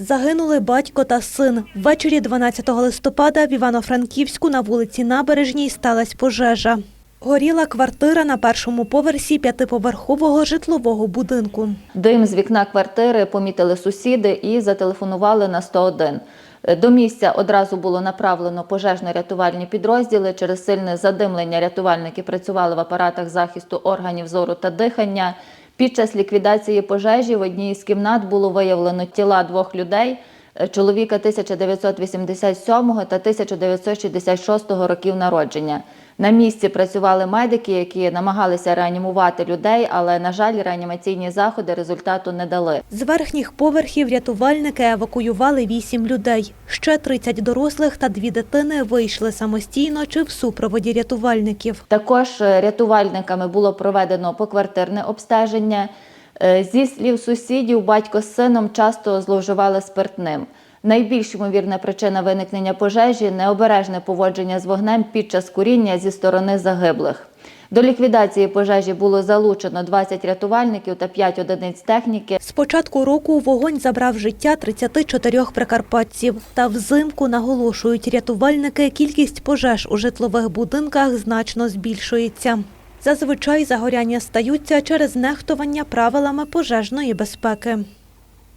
Загинули батько та син. Ввечері 12 листопада в Івано-Франківську на вулиці Набережній сталася пожежа. Горіла квартира на першому поверсі п'ятиповерхового житлового будинку. Дим з вікна квартири помітили сусіди і зателефонували на 101. До місця одразу було направлено пожежно-рятувальні підрозділи. Через сильне задимлення рятувальники працювали в апаратах захисту органів зору та дихання. Під час ліквідації пожежі в одній із кімнат було виявлено тіла двох людей е, чоловіка 1987 та 1966 років народження. На місці працювали медики, які намагалися реанімувати людей, але, на жаль, реанімаційні заходи результату не дали. З верхніх поверхів рятувальники евакуювали вісім людей. Ще 30 дорослих та дві дитини вийшли самостійно чи в супроводі рятувальників. Також е, рятувальниками було проведено поквартирне обстеження. Е, Зі слів сусідів, батько з сином часто зловживали спиртним. Найбільш ймовірна причина виникнення пожежі необережне поводження з вогнем під час куріння зі сторони загиблих. До ліквідації пожежі було залучено 20 рятувальників та 5 одиниць техніки. З початку року вогонь забрав життя 34 прикарпатців. Та взимку, наголошують рятувальники, кількість пожеж у житлових будинках значно збільшується. Зазвичай загоряння стаються через нехтування правилами пожежної безпеки.